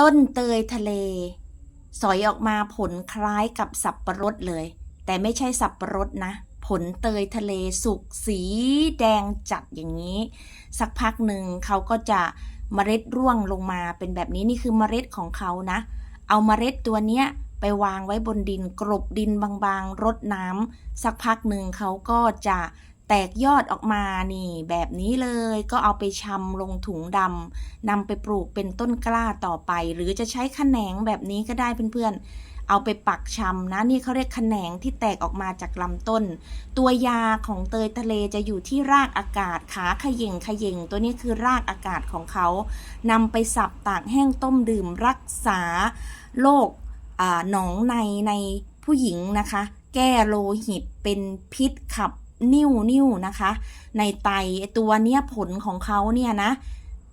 ต้นเตยทะเล สอยออกมาผลคล้ายกับสับประรดเลย แต่ไม่ใช่สับประรดนะ ผลเตยทะเลสุกสีแดงจัดอย่างนี้ สักพักหนึ่งเขาก็จะเมล็ดร่วงลงมาเป็นแบบนี้นี่คือเมล็ดของเขานะ เอาเมล็ดตัวเนี้ยไปวางไว้บนดินกรบดินบางๆรดน้ำสักพักหนึ่งเขาก็จะ แตกยอดออกมานี่ แบบนี้เลยก็เอาไปชำลงถุงดำนำไปปลูกเป็นต้นกล้าต่อไป หรือจะใช้ขแขนงแบบนี้ก็ได้เพื่อนๆ เอาไปปักชำนะนี่เขาเรียกขแขนงที่แตกออกมาจากลำต้น ตัวยาของเตยทะเลจะอยู่ที่รากอากาศขาขย่งขย่งตัวนี้คือรากอากาศของเขานำไปสับตากแห้งต้มดื่มรักษาโรคหนองในในผู้หญิงนะคะ แก้โลหิตเป็นพิษขับ นิ่วนิ่วนะคะ ในไตตัวเนี้ยผลของเขาเนี่ยนะ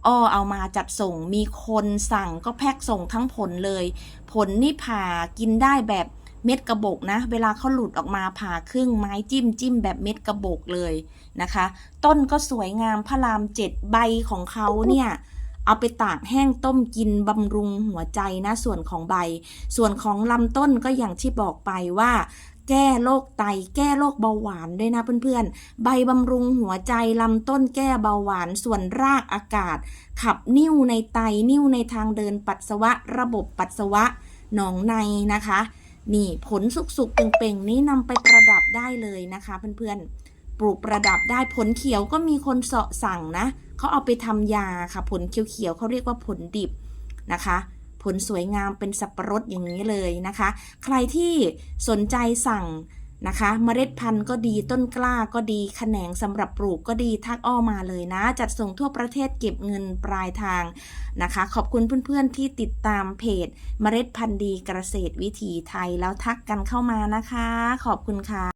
อ้อเอามาจัดส่งมีคนสั่งก็แพ็คส่งทั้งผลเลย ผลนี่ผ่ากินได้แบบเม็ดกระบอกนะ เวลาเขาหลุดออกมาผ่าครึ่งไม้จิ้มจิ้มแบบเม็ดกระบอกเลยนะคะ ต้นก็สวยงามพระรามเจ็ดใบของเขาเนี่ยเอาไปตากแห้งต้มกินบำรุงหัวใจนะส่วนของใบ ส่วนของลำต้นก็อย่างที่บอกไปว่า แก้โรคไต แก้โรคเบาหวานด้วยนะเพื่อนๆ ใบบำรุงหัวใจลำต้นแก้เบาหวาน ส่วนรากอากาศ ขับนิ่วในไต นิ่วในทางเดินปัสสาวะ ระบบปัสสาวะ หนองในนะคะ นี่ผลสุกๆ เป่งๆ นี้นำไปประดับได้เลยนะคะเพื่อนๆ ปลูกประดับได้ผลเขียวก็มีคนเสาะสั่งนะ เขาเอาไปทำยาค่ะ ผลเขียวๆเขาเรียกว่าผลดิบนะคะ ผลสวยงามเป็นสับประรดอย่างนี้เลยนะคะ ใครที่สนใจสั่งนะคะ เมล็ดพันธุ์ก็ดีต้นกล้าก็ดีแขนงสำหรับปลูกก็ดีทักอ้อมาเลยนะ จัดส่งทั่วประเทศเก็บเงินปลายทางนะคะ ขอบคุณเพื่อนๆที่ติดตามเพจ เมล็ดพันธุ์ดีเกษตรวิถีไทยแล้วทักกันเข้ามานะคะ ขอบคุณค่ะ